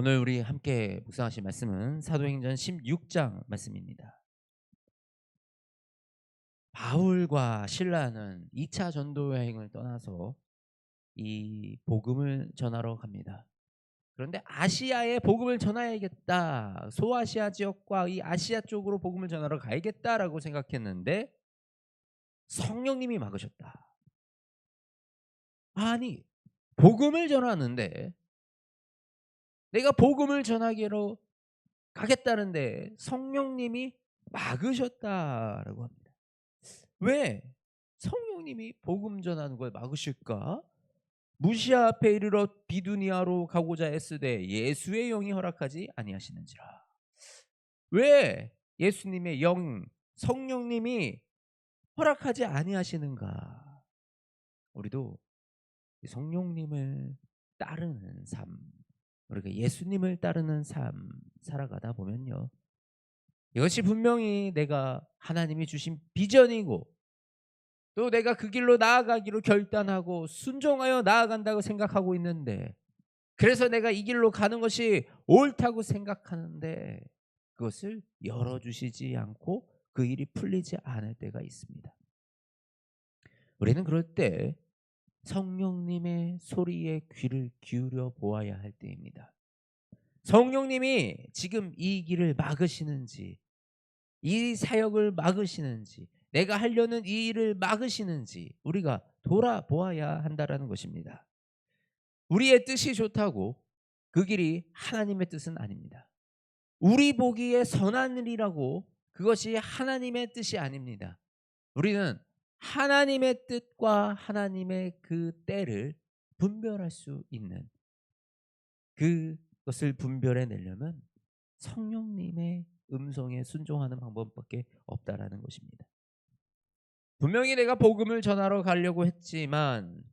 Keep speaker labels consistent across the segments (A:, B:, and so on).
A: 오늘 우리 함께 묵상하실 말씀은 사도행전 16장 말씀입니다. 바울과 신라는 2차 전도 여행을 떠나서 이 복음을 전하러 갑니다. 그런데 아시아에 복음을 전해야겠다. 소아시아 지역과 이 아시아 쪽으로 복음을 전하러 가야겠다라고 생각했는데 성령님이 막으셨다. 아니, 복음을 전하는데 내가 복음을 전하기로 가겠다는데 성령님이 막으셨다라고 합니다. 왜 성령님이 복음 전하는 걸 막으실까? 무시아 앞에 이르러 비두니아로 가고자 했으되 예수의 영이 허락하지 아니하시는지라. 왜 예수님의 영 성령님이 허락하지 아니하시는가? 우리도 성령님을 따르는 삶, 우리가 예수님을 따르는 삶 살아가다 보면요. 이것이 분명히 내가 하나님이 주신 비전이고 또 내가 그 길로 나아가기로 결단하고 순종하여 나아간다고 생각하고 있는데 그래서 내가 이 길로 가는 것이 옳다고 생각하는데 그것을 열어주시지 않고 그 일이 풀리지 않을 때가 있습니다. 우리는 그럴 때 성령님의 소리에 귀를 기울여 보아야 할 때입니다. 성령님이 지금 이 길을 막으시는지, 이 사역을 막으시는지, 내가 하려는 이 일을 막으시는지 우리가 돌아보아야 한다라는 것입니다. 우리의 뜻이 좋다고 그 길이 하나님의 뜻은 아닙니다. 우리 보기에 선한 일이라고 그것이 하나님의 뜻이 아닙니다. 우리는 하나님의 뜻과 하나님의 그 때를 분별할 수 있는 그것을 분별해 내려면 성령님의 음성에 순종하는 방법밖에 없다라는 것입니다. 분명히 내가 복음을 전하러 가려고 했지만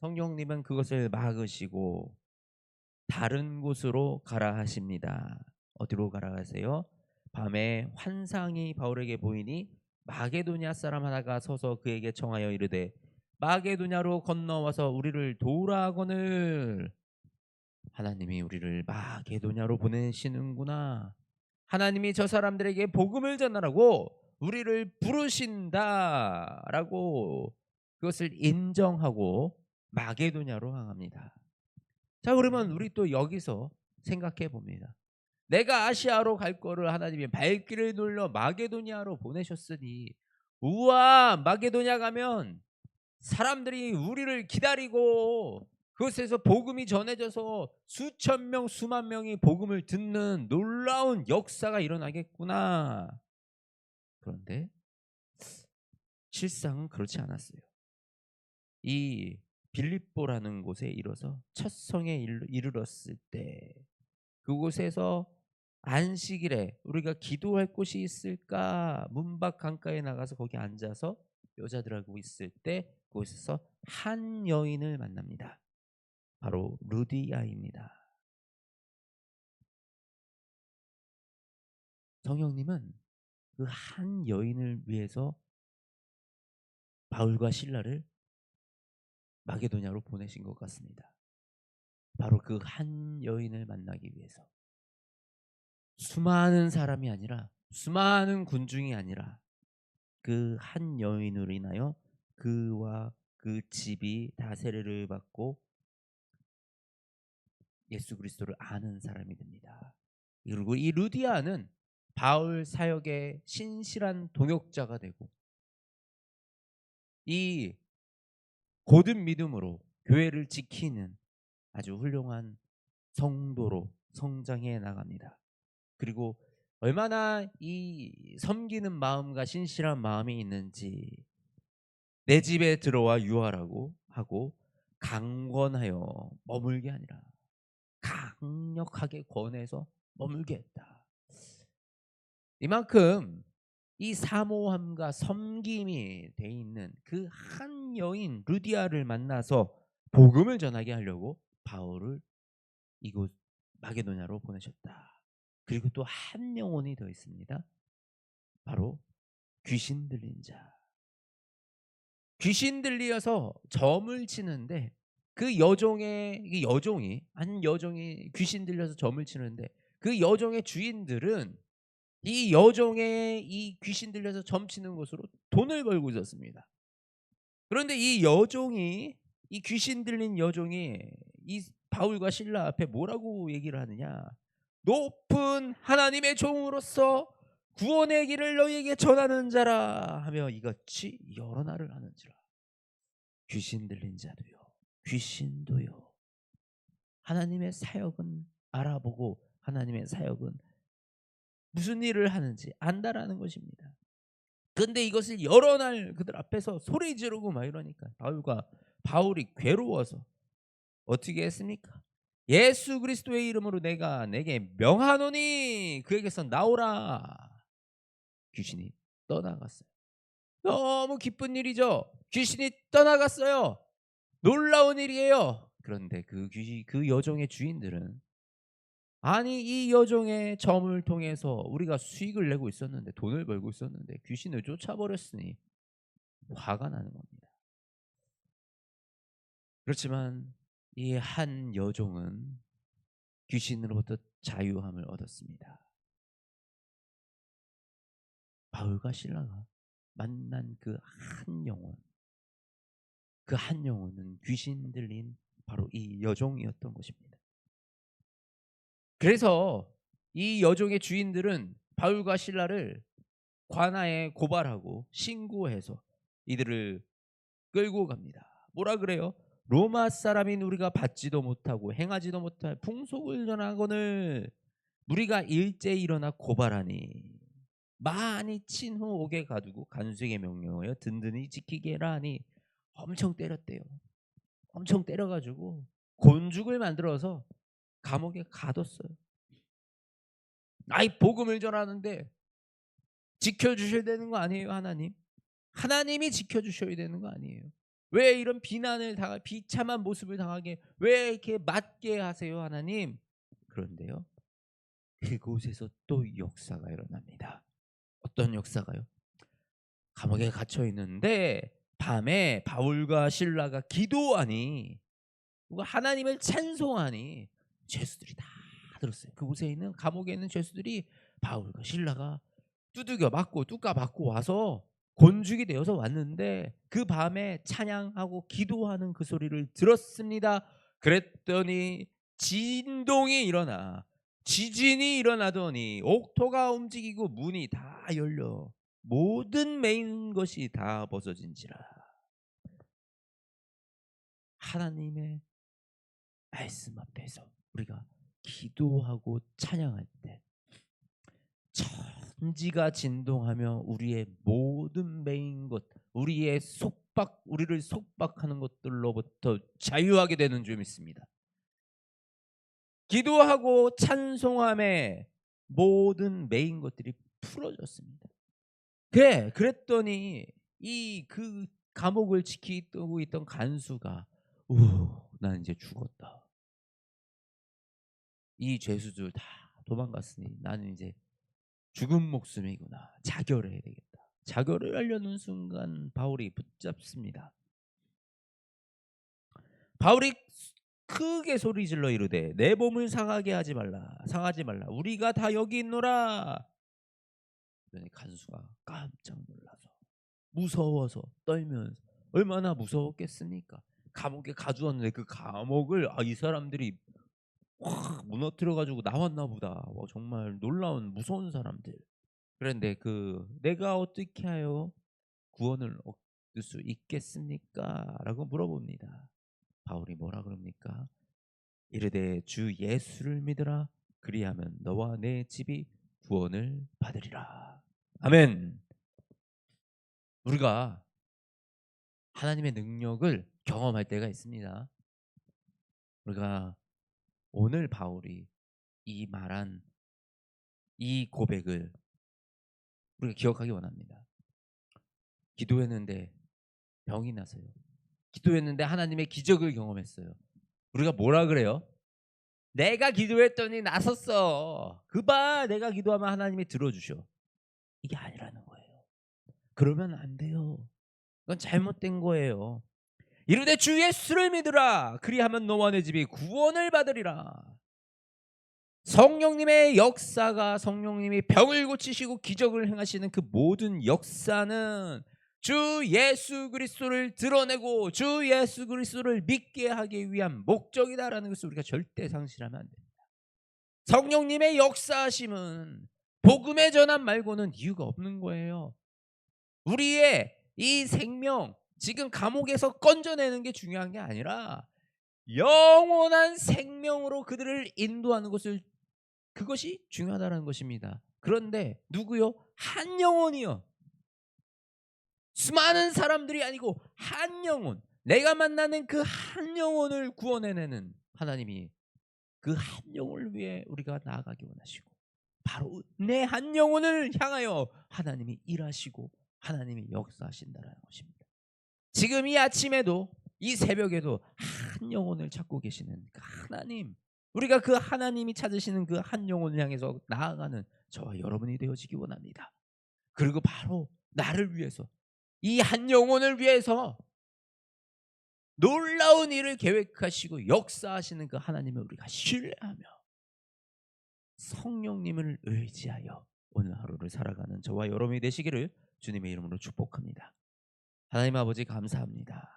A: 성령님은 그것을 막으시고 다른 곳으로 가라 하십니다. 어디로 가라 하세요? 밤에 환상이 바울에게 보이니 마게도냐 사람 하나가 서서 그에게 청하여 이르되 마게도냐로 건너와서 우리를 도우라거늘 하나님이 우리를 마게도냐로 보내시는구나. 하나님이 저 사람들에게 복음을 전하라고 우리를 부르신다라고 그것을 인정하고 마게도냐로 향합니다. 자, 그러면 우리 또 여기서 생각해 봅니다. 내가 아시아로 갈 거를 하나님이 발길을 눌러 마게도니아로 보내셨으니 우와 마게도니아 가면 사람들이 우리를 기다리고 그곳에서 복음이 전해져서 수천 명 수만 명이 복음을 듣는 놀라운 역사가 일어나겠구나. 그런데 실상은 그렇지 않았어요. 이 빌립보라는 곳에 이뤄서 첫 성에 이르렀을 때 그곳에서 안식일에 우리가 기도할 곳이 있을까 문밖 강가에 나가서 거기 앉아서 여자들하고 있을 때 그곳에서 한 여인을 만납니다. 바로 루디아입니다. 성령님은 그 한 여인을 위해서 바울과 신라를 마게도냐로 보내신 것 같습니다. 바로 그 한 여인을 만나기 위해서. 수많은 사람이 아니라 수많은 군중이 아니라 그 한 여인으로 인하여 그와 그 집이 다 세례를 받고 예수 그리스도를 아는 사람이 됩니다. 그리고 이 루디아는 바울 사역의 신실한 동역자가 되고 이 고든 믿음으로 교회를 지키는 아주 훌륭한 성도로 성장해 나갑니다. 그리고 얼마나 이 섬기는 마음과 신실한 마음이 있는지 내 집에 들어와 유하라고 하고 강권하여 머물게 아니라 강력하게 권해서 머물게 했다. 이만큼 이 사모함과 섬김이 돼 있는 그 한 여인 루디아를 만나서 복음을 전하게 하려고 바울을 이곳 마게도냐로 보내셨다. 그리고 또 한 영혼이 더 있습니다. 바로 귀신 들린 자. 귀신 들리어서 점을 치는데 그 여종의 이 여종이 한 여종이 귀신 들려서 점을 치는데 그 여종의 주인들은 이 여종의 이 귀신 들려서 점 치는 것으로 돈을 벌고 있었습니다. 그런데 이 여종이 이 귀신 들린 여종이 이 바울과 신라 앞에 뭐라고 얘기를 하느냐? 높은 하나님의 종으로서 구원의 길을 너희에게 전하는 자라 하며 이같이 여러 날을 하는지라. 귀신 들린 자도요. 귀신도요. 하나님의 사역은 알아보고 하나님의 사역은 무슨 일을 하는지 안다라는 것입니다. 근데 이것을 여러 날 그들 앞에서 소리 지르고 막 이러니까 바울과 바울이 괴로워서 어떻게 했습니까? 예수 그리스도의 이름으로 내가 내게 명하노니 그에게서 나오라. 귀신이 떠나갔어요. 너무 기쁜 일이죠. 귀신이 떠나갔어요. 놀라운 일이에요. 그런데 그 귀, 그 여종의 주인들은 아니 이 여종의 점을 통해서 우리가 수익을 내고 있었는데 돈을 벌고 있었는데 귀신을 쫓아버렸으니 화가 나는 겁니다. 그렇지만 이 한 여종은 귀신으로부터 자유함을 얻었습니다. 바울과 신라가 만난 그 한 영혼, 그 한 영혼은 귀신 들린 바로 이 여종이었던 것입니다. 그래서 이 여종의 주인들은 바울과 신라를 관아에 고발하고 신고해서 이들을 끌고 갑니다. 뭐라 그래요? 로마 사람인 우리가 받지도 못하고 행하지도 못할 풍속을 전하거늘 우리가 일제히 일어나 고발하니 많이 친 후 옥에 가두고 간수에게 명령하여 든든히 지키게 해라 하니 엄청 때렸대요. 엄청 때려가지고 곤죽을 만들어서 감옥에 가뒀어요. 아이 복음을 전하는데 지켜주셔야 되는 거 아니에요 하나님? 하나님이 지켜주셔야 되는 거 아니에요? 왜 이런 비난을 당하 비참한 모습을 당하게 왜 이렇게 맞게 하세요 하나님? 그런데요 그곳에서 또 역사가 일어납니다. 어떤 역사가요? 감옥에 갇혀 있는데 밤에 바울과 신라가 기도하니 하나님을 찬송하니 죄수들이 다 들었어요. 그곳에 있는 감옥에 있는 죄수들이 바울과 신라가 두들겨 맞고 뚜까 맞고 와서 곤죽이 되어서 왔는데 그 밤에 찬양하고 기도하는 그 소리를 들었습니다. 그랬더니 진동이 일어나 지진이 일어나더니 옥토가 움직이고 문이 다 열려 모든 메인 것이 다 벗어진지라 하나님의 말씀 앞에서 우리가 기도하고 찬양할 때 천지가 진동하며 우리의 모든 메인 것, 우리의 속박, 우리를 속박하는 것들로부터 자유하게 되는 줄 믿습니다. 기도하고 찬송함에 모든 메인 것들이 풀어졌습니다. 그래, 그랬더니 이 그 감옥을 지키고 있던 간수가 우, 난 이제 죽었다. 이 죄수들 다 도망갔으니 나는 이제 죽은 목숨이구나. 자결해야 되겠다. 자결을 하려는 순간 바울이 붙잡습니다. 바울이 크게 소리 질러 이르되 내 몸을 상하게 하지 말라. 상하지 말라. 우리가 다 여기 있노라. 그러니 간수가 깜짝 놀라서 무서워서 떨면서 얼마나 무서웠겠습니까? 감옥에 가두었는데 그 감옥을 아, 이 사람들이 확 무너뜨려 가지고 나왔나 보다. 와, 정말 놀라운 무서운 사람들. 그런데 그 내가 어떻게 하여 구원을 얻을 수 있겠습니까? 라고 물어봅니다. 바울이 뭐라 그럽니까? 이르되 주 예수를 믿으라 그리하면 너와 내 집이 구원을 받으리라. 아멘. 우리가 하나님의 능력을 경험할 때가 있습니다. 우리가 오늘 바울이 이 말한 이 고백을 우리가 기억하기 원합니다. 기도했는데 병이 나서요. 기도했는데 하나님의 기적을 경험했어요. 우리가 뭐라 그래요? 내가 기도했더니 나섰어. 그봐 내가 기도하면 하나님이 들어주셔. 이게 아니라는 거예요. 그러면 안 돼요. 그건 잘못된 거예요. 이르되 주 예수를 믿으라 그리하면 너와 내 집이 구원을 받으리라 성령님의 역사가 성령님이 병을 고치시고 기적을 행하시는 그 모든 역사는 주 예수 그리스도를 드러내고 주 예수 그리스도를 믿게 하기 위한 목적이다라는 것을 우리가 절대 상실하면 안 됩니다. 성령님의 역사하심은 복음의 전환 말고는 이유가 없는 거예요. 우리의 이 생명 지금 감옥에서 건져내는 게 중요한 게 아니라 영원한 생명으로 그들을 인도하는 것을 그것이 중요하다는 것입니다. 그런데 누구요? 한 영혼이요. 수많은 사람들이 아니고 한 영혼. 내가 만나는 그 한 영혼을 구원해내는 하나님이 그 한 영혼을 위해 우리가 나아가기 원하시고 바로 내 한 영혼을 향하여 하나님이 일하시고 하나님이 역사하신다는 것입니다. 지금 이 아침에도 이 새벽에도 한 영혼을 찾고 계시는 그 하나님 우리가 그 하나님이 찾으시는 그 한 영혼을 향해서 나아가는 저와 여러분이 되어지기 원합니다. 그리고 바로 나를 위해서 이 한 영혼을 위해서 놀라운 일을 계획하시고 역사하시는 그 하나님을 우리가 신뢰하며 성령님을 의지하여 오늘 하루를 살아가는 저와 여러분이 되시기를 주님의 이름으로 축복합니다. 하나님 아버지 감사합니다.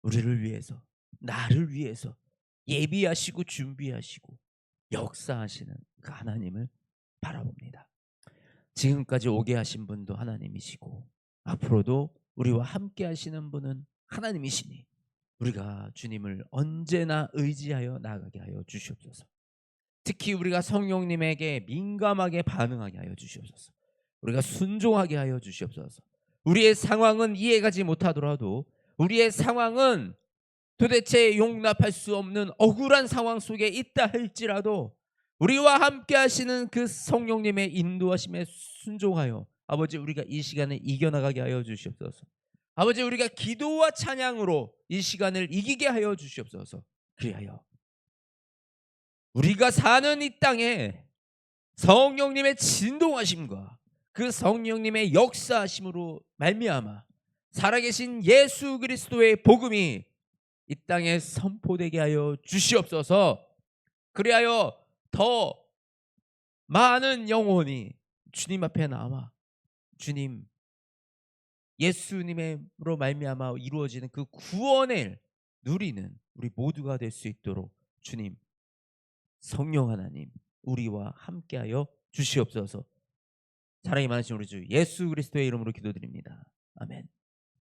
A: 우리를 위해서 나를 위해서 예비하시고 준비하시고 역사하시는 그 하나님을 바라봅니다. 지금까지 오게 하신 분도 하나님이시고 앞으로도 우리와 함께 하시는 분은 하나님이시니 우리가 주님을 언제나 의지하여 나아가게 하여 주시옵소서. 특히 우리가 성령님에게 민감하게 반응하게 하여 주시옵소서. 우리가 순종하게 하여 주시옵소서. 우리의 상황은 이해가지 못하더라도 우리의 상황은 도대체 용납할 수 없는 억울한 상황 속에 있다 할지라도 우리와 함께 하시는 그 성령님의 인도하심에 순종하여 아버지 우리가 이 시간을 이겨나가게 하여 주시옵소서. 아버지 우리가 기도와 찬양으로 이 시간을 이기게 하여 주시옵소서. 그리하여 우리가 사는 이 땅에 성령님의 진동하심과 그 성령님의 역사하심으로 말미암아 살아계신 예수 그리스도의 복음이 이 땅에 선포되게 하여 주시옵소서. 그리하여 더 많은 영혼이 주님 앞에 나와 주님 예수님으로 말미암아 이루어지는 그 구원을 누리는 우리 모두가 될 수 있도록 주님 성령 하나님 우리와 함께하여 주시옵소서. 사랑이 많으신 우리 주 예수 그리스도의 이름으로 기도드립니다. 아멘.